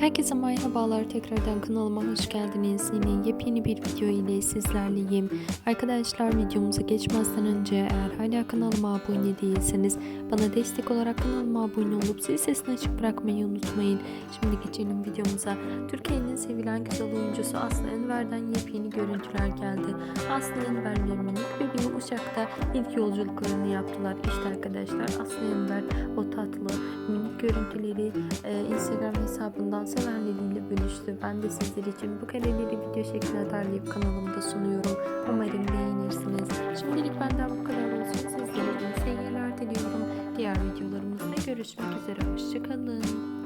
Herkese merhabalar tekrardan kanalıma hoş geldiniz. Yine yepyeni bir video ile sizlerleyim. Arkadaşlar videomuza geçmezden önce eğer hala kanalıma abone değilseniz bana destek olarak kanalıma abone olup zil sesini açık bırakmayı unutmayın. Şimdi geçelim videomuza. Türkiye'nin sevilen güzel oyuncusu Aslı Enver'den yepyeni görüntüler geldi. Aslı Enver ve minik bebeği uçakta ilk yolculuklarını yaptılar. İşte arkadaşlar Aslı Enver o tatlı minik görüntüleri e, Instagram hesabından sevenleriyle bölüştü. Ben de sizler için bu kareleri video şeklinde derleyip kanalımda sunuyorum. Umarım beğenirsiniz. Şimdilik benden bu kadar olsun. Sizlere iyi seyirler diliyorum. Diğer videolarımızda görüşmek üzere. Hoşçakalın.